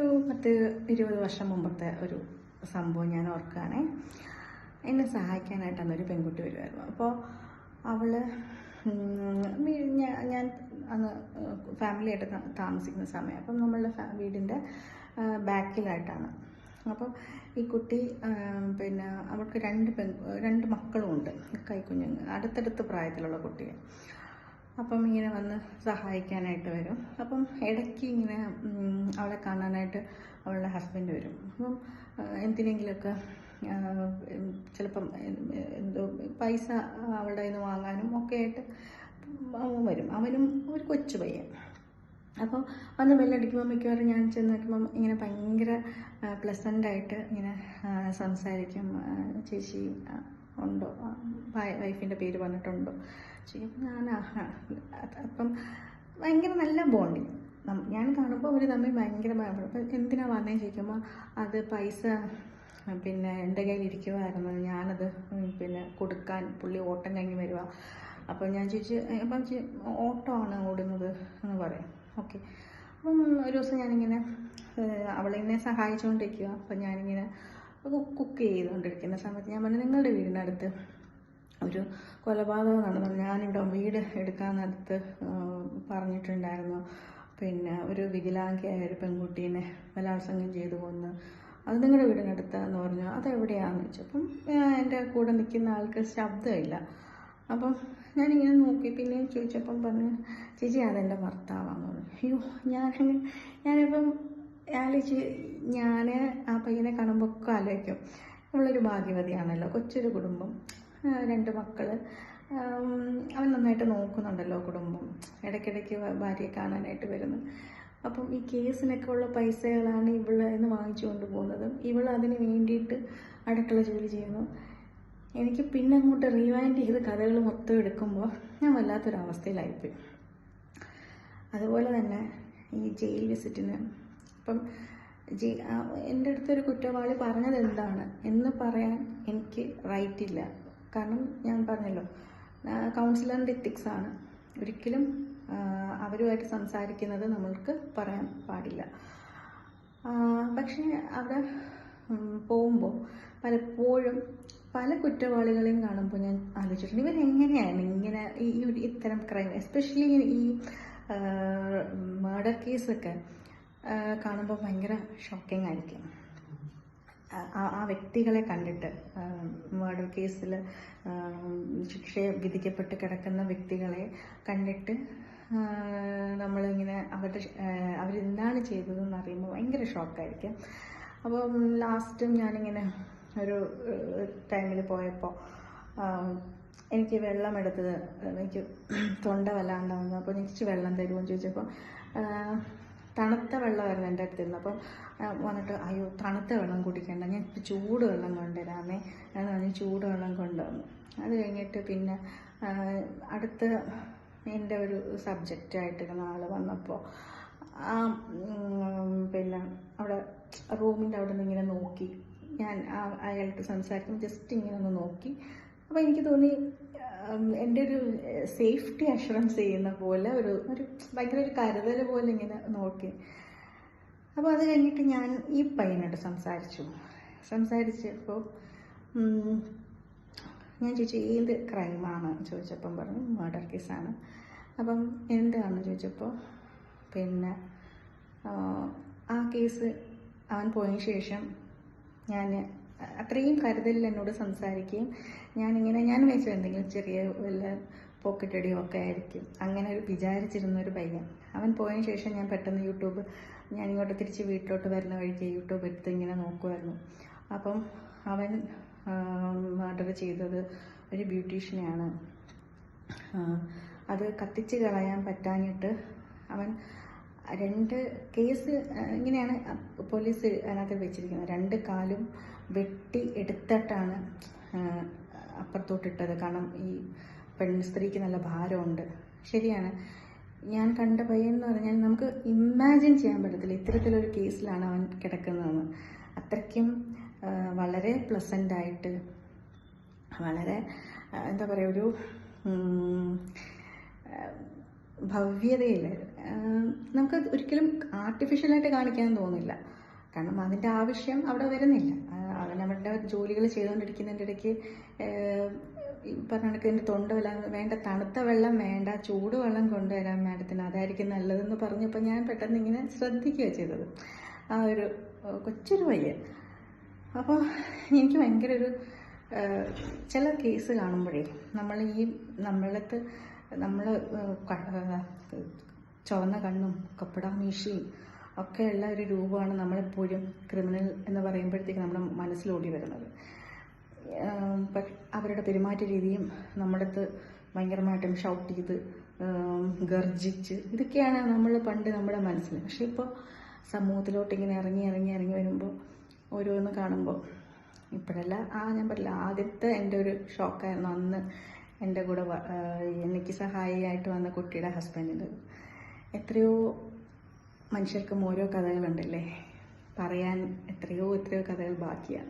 ഒരു പത്ത് ഇരുപത് വർഷം മുമ്പത്തെ ഒരു സംഭവം ഞാൻ ഓർക്കുകയാണേ. എന്നെ സഹായിക്കാനായിട്ട് അന്നൊരു പെൺകുട്ടി വരുമായിരുന്നു അപ്പോൾ അവൾ ഞാൻ അന്ന് ഫാമിലിയായിട്ട് താമസിക്കുന്ന സമയം. അപ്പം നമ്മളുടെ വീടിന്റെ ബാക്കിലായിട്ടാണ്. അപ്പം ഈ കുട്ടി പിന്നെ അവൾക്ക് രണ്ട് പെൺ രണ്ട് മക്കളും ഉണ്ട് കൈക്കുഞ്ഞുങ്ങൾ അടുത്തടുത്ത് പ്രായത്തിലുള്ള കുട്ടികൾ. അപ്പം ഇങ്ങനെ വന്ന് സഹായിക്കാനായിട്ട് വരും. അപ്പം ഇടയ്ക്ക് ഇങ്ങനെ അവളെ കാണാനായിട്ട് അവളുടെ ഹസ്ബൻഡ് വരും. അപ്പം എന്തിനെങ്കിലുമൊക്കെ ചിലപ്പം എന്തോ പൈസ അവളുടെ കയ്യിൽ നിന്ന് വാങ്ങാനും ഒക്കെ ആയിട്ട് അവൻ വരും. അവനും ഒരു കൊച്ചു പയ്യൻ. അപ്പോൾ വന്ന് ബെല്ലടിക്കുമ്പോൾ മിക്കവാറും ഞാൻ ചെന്ന് നോക്കുമ്പം ഇങ്ങനെ ഭയങ്കര പ്ലസന്റായിട്ട് ഇങ്ങനെ സംസാരിക്കും. ചേച്ചി ഉണ്ടോ? വൈഫിന്റെ പേര് പറഞ്ഞിട്ടുണ്ടോ? ചെയ്യും. ഞാൻ ആ, ആ. അപ്പം ഭയങ്കര നല്ല ബോണ്ടിങ് ഞാൻ കാണുമ്പോൾ അവർ തമ്മിൽ ഭയങ്കര. അപ്പം എന്തിനാ വന്നേ ചോദിക്കുമ്പോൾ അത് പൈസ പിന്നെ എന്റെ കയ്യിൽ ഇരിക്കുമായിരുന്നു ഞാനത് പിന്നെ കൊടുക്കാൻ പുള്ളി ഓട്ടം കഴിഞ്ഞ് വരിക അപ്പം ഞാൻ ചോദിച്ചു അപ്പം ചേ- ഓട്ടോ ആണ് ഓടുന്നത് എന്ന് പറയും. ഓക്കെ. അപ്പം ഒരു ദിവസം ഞാനിങ്ങനെ അവളിങ്ങനെ സഹായിച്ചുകൊണ്ടിരിക്കുക അപ്പം ഞാനിങ്ങനെ കുക്ക് ചെയ്തുകൊണ്ടിരിക്കുന്ന സമയത്ത് ഞാൻ പറഞ്ഞു നിങ്ങളുടെ വീടിനടുത്ത് ഒരു കൊലപാതകം നടന്നു ഞാനിവിടെ വീട് എടുക്കാൻ എടുക്കാനടുത്ത് പറഞ്ഞിട്ടുണ്ടായിരുന്നു. പിന്നെ ഒരു വികലാംഗയായ ഒരു പെൺകുട്ടീനെ ബലാത്സംഗം ചെയ്തു കൊന്ന് അത് നിങ്ങളുടെ വീടിനടുത്താന്ന് പറഞ്ഞു അതെവിടെയാണെന്ന് ഏഹ്, എന്റെ കൂടെ നിൽക്കുന്ന ആൾക്ക് ശബ്ദമില്ല. അപ്പം ഞാനിങ്ങനെ നോക്കി. പിന്നെ ചോദിച്ചപ്പം പറഞ്ഞു ചേച്ചി അതെന്റെ ഭർത്താവാന്ന് പറഞ്ഞു. അയ്യോ ഞാനങ്ങനെ ഞാനിപ്പം ആലോചിച്ച് ഞാൻ ആ പയ്യനെ കാണുമ്പോൾ ഒക്കെ ആലോചിക്കും. നമ്മളൊരു ഭാഗ്യവതിയാണല്ലോ കൊച്ചൊരു കുടുംബം. രണ്ട് മക്കൾ. ആം, അവൻ നന്നായിട്ട് നോക്കുന്നുണ്ടല്ലോ കുടുംബം. ഇടയ്ക്കിടയ്ക്ക് ഭാര്യയെ കാണാനായിട്ട് വരുന്നു. അപ്പം ഈ കേസിനൊക്കെ ഉള്ള പൈസകളാണ് ഇവൾ എന്ന് വാങ്ങിച്ചു കൊണ്ടുപോകുന്നത്. ഇവൾ അതിന് വേണ്ടിയിട്ട് അടുക്കള ജോലി ചെയ്യുന്നു. എനിക്ക് പിന്നെ അങ്ങോട്ട് റീവൈൻഡ് ചെയ്ത് കഥകൾ മൊത്തം എടുക്കുമ്പോൾ ഞാൻ വല്ലാത്തൊരവസ്ഥയിലായിപ്പോയി. അതുപോലെ തന്നെ ഈ ജയിൽ വിസിറ്റിന് ഇപ്പം ജയി എന്റെ അടുത്തൊരു കുറ്റവാളി പറഞ്ഞത് എന്താണ്? എന്ന് പറയാൻ എനിക്ക് റൈറ്റ് ഇല്ല. കാരണം ഞാൻ പറഞ്ഞല്ലോ കൗൺസിലർ എത്തിക്സ് ആണ്. ഒരിക്കലും അവരുമായിട്ട് സംസാരിക്കുന്നത് നമ്മൾക്ക് പറയാൻ പാടില്ല. പക്ഷേ അവിടെ പോകുമ്പോൾ പലപ്പോഴും പല കുറ്റവാളികളെയും കാണുമ്പോൾ ഞാൻ ആലോചിച്ചിട്ടുണ്ട്. ഇവരെങ്ങനെയാണ് ഇങ്ങനെ ഈ ഈ ഒരു ഇത്തരം ക്രൈം എസ്പെഷ്യലി ഈ മർഡർ കേസൊക്കെ കാണുമ്പോൾ ഭയങ്കര ഷോക്കിംഗ് ആയിരിക്കും. ആ വ്യക്തികളെ കണ്ടിട്ട് മർഡർ കേസിൽ ശിക്ഷ വിധിക്കപ്പെട്ട് കിടക്കുന്ന വ്യക്തികളെ കണ്ടിട്ട് നമ്മളിങ്ങനെ അവരുടെ അവരെന്താണ് ചെയ്തതെന്ന് അറിയുമ്പോൾ ഭയങ്കര ഷോക്കായിരിക്കും അപ്പോൾ ലാസ്റ്റും ഞാനിങ്ങനെ ഒരു ടൈമിൽ പോയപ്പോൾ എനിക്ക് വെള്ളം എടുത്തത് എനിക്ക് തൊണ്ട വല്ലാണ്ടാവുന്നു. അപ്പോൾ എനിക്ക് വെള്ളം തരുമോ എന്ന് ചോദിച്ചപ്പോൾ തണുത്ത വെള്ളമായിരുന്നു എന്റെ അടുത്തിരുന്നത്. അപ്പം ആ, വന്നിട്ട് അയ്യോ തണുത്ത വെള്ളം കുടിക്കണ്ട. ഞാൻ ഇപ്പം ചൂട് വെള്ളം കൊണ്ടുവരാമേ. എന്ന് പറഞ്ഞ് ചൂട് വെള്ളം കൊണ്ടുവന്നു. അത് കഴിഞ്ഞിട്ട് പിന്നെ അടുത്ത എന്റെ ഒരു സബ്ജക്റ്റായിട്ടിരുന്ന ആൾ വന്നപ്പോൾ ആ പിന്നെ അവിടെ റൂമിന്റെ അവിടെ നിന്ന് ഇങ്ങനെ നോക്കി. ഞാൻ അയാൾക്ക് സംസാരിക്കുമ്പോൾ ജസ്റ്റ് ഇങ്ങനെ ഒന്ന് നോക്കി. അപ്പോൾ എനിക്ക് തോന്നി എന്റെ ഒരു സേഫ്റ്റി അഷുറൻസ് ചെയ്യുന്ന പോലെ ഒരു ഒരു ഭയങ്കര ഒരു കരുതൽ പോലെ ഇങ്ങനെ നോക്കി. അപ്പോൾ അത് കഴിഞ്ഞിട്ട് ഞാൻ ഈ പയ്യനോട് സംസാരിച്ചു. സംസാരിച്ചപ്പോൾ ഞാൻ ചോദിച്ചു ഏത് ക്രൈമാണ് ചോദിച്ചപ്പം പറഞ്ഞു മർഡർ കേസാണ് അപ്പം എന്താണെന്ന് ചോദിച്ചപ്പോൾ പിന്നെ ആ കേസ് അവൻ പോയതിന് ശേഷം ഞാൻ അത്രയും കരുതലിൽ എന്നോട് സംസാരിക്കുകയും ഞാനിങ്ങനെ ഞാൻ വിചാരിച്ചു എന്തെങ്കിലും ചെറിയ വല്ല പോക്കറ്റടിയോ ഒക്കെ ആയിരിക്കും. അങ്ങനെ ഒരു വിചാരിച്ചിരുന്ന ഒരു പയ്യൻ. അവൻ പോയതിന് ശേഷം ഞാൻ പെട്ടെന്ന് യൂട്യൂബ് ഞാൻ ഇങ്ങോട്ട് തിരിച്ച് വീട്ടിലോട്ട് വരുന്ന വഴിക്ക് യൂട്യൂബ് എടുത്ത് ഇങ്ങനെ നോക്കുമായിരുന്നു അപ്പം അവൻ മർഡർ ചെയ്തത് ഒരു ബ്യൂട്ടീഷ്യനെയാണ് അത് കത്തിച്ച് കളയാൻ പറ്റാഞ്ഞിട്ട് അവൻ രണ്ട് കേസ് ഇങ്ങനെയാണ് പോലീസ് അതിനകത്ത് വെച്ചിരിക്കുന്നത്. രണ്ട് കാലും വെട്ടി എടുത്തിട്ടാണ് അപ്പുറത്തോട്ടിട്ടത്. കാരണം ഈ പെൺ സ്ത്രീക്ക് നല്ല ഭാരമുണ്ട്. ശരിയാണ്. ഞാൻ കണ്ട പയ്യൻ എന്ന് പറഞ്ഞാൽ നമുക്ക് ഇമാജിൻ ചെയ്യാൻ പറ്റത്തില്ല ഇത്തരത്തിലൊരു കേസിലാണ് അവൻ കിടക്കുന്നതെന്ന്. അത്രയ്ക്കും വളരെ പ്ലസന്റ് ആയിട്ട് വളരെ എന്താ പറയുക ഒരു ഭവ്യതയില്ല നമുക്ക് ഒരിക്കലും ആർട്ടിഫിഷ്യലായിട്ട് കാണിക്കാൻ തോന്നില്ല. കാരണം അതിന്റെ ആവശ്യം അവിടെ വരുന്നില്ല. അവനവരുടെ ജോലികൾ ചെയ്തുകൊണ്ടിരിക്കുന്നതിന്റെ ഇടയ്ക്ക് പറഞ്ഞ എന്റെ തൊണ്ട വേണ്ട തണുത്ത വെള്ളം വേണ്ട ചൂട് വെള്ളം കൊണ്ടുവരാൻ മാഡത്തിന് അതായിരിക്കും നല്ലതെന്ന് പറഞ്ഞപ്പോൾ ഞാൻ പെട്ടെന്ന് ഇങ്ങനെ ശ്രദ്ധിക്കുക ചെയ്തത്. ആ ഒരു കൊച്ചൊരു വയ്യ അപ്പോൾ എനിക്ക് ഭയങ്കര ഒരു ചില കേസ് കാണുമ്പോഴേ നമ്മൾ ഈ നമ്മളത്ത് നമ്മൾ ചുവന്ന കണ്ണും കപ്പട മീശയും ഒക്കെയുള്ള ഒരു രൂപമാണ് നമ്മളെപ്പോഴും ക്രിമിനൽ എന്ന് പറയുമ്പോഴത്തേക്ക് നമ്മുടെ മനസ്സിലോടി വരുന്നത്. അവരുടെ പെരുമാറ്റ രീതിയും നമ്മളടുത്ത് ഭയങ്കരമായിട്ടും ഷൗട്ട് ചെയ്ത് ഗർജിച്ച് ഇതൊക്കെയാണ് നമ്മൾ പണ്ട് നമ്മുടെ മനസ്സിൽ. പക്ഷേ ഇപ്പോൾ സമൂഹത്തിലോട്ട് ഇങ്ങനെ ഇറങ്ങി ഇറങ്ങി ഇറങ്ങി വരുമ്പോൾ ഓരോന്ന് കാണുമ്പോൾ ഇപ്പോഴല്ല ആ ഞാൻ പറയില്ല ആദ്യത്തെ എന്റെ ഒരു ഷോക്കായിരുന്നു അന്ന് എന്റെ കൂടെ എനിക്ക് സഹായിയായിട്ട് വന്ന കുട്ടിയുടെ ഹസ്ബൻഡിന്റെ എത്രയോ മനുഷ്യർക്കും ഓരോ കഥകളുണ്ടല്ലേ? പറയാൻ എത്രയോ എത്രയോ കഥകൾ ബാക്കിയാണ്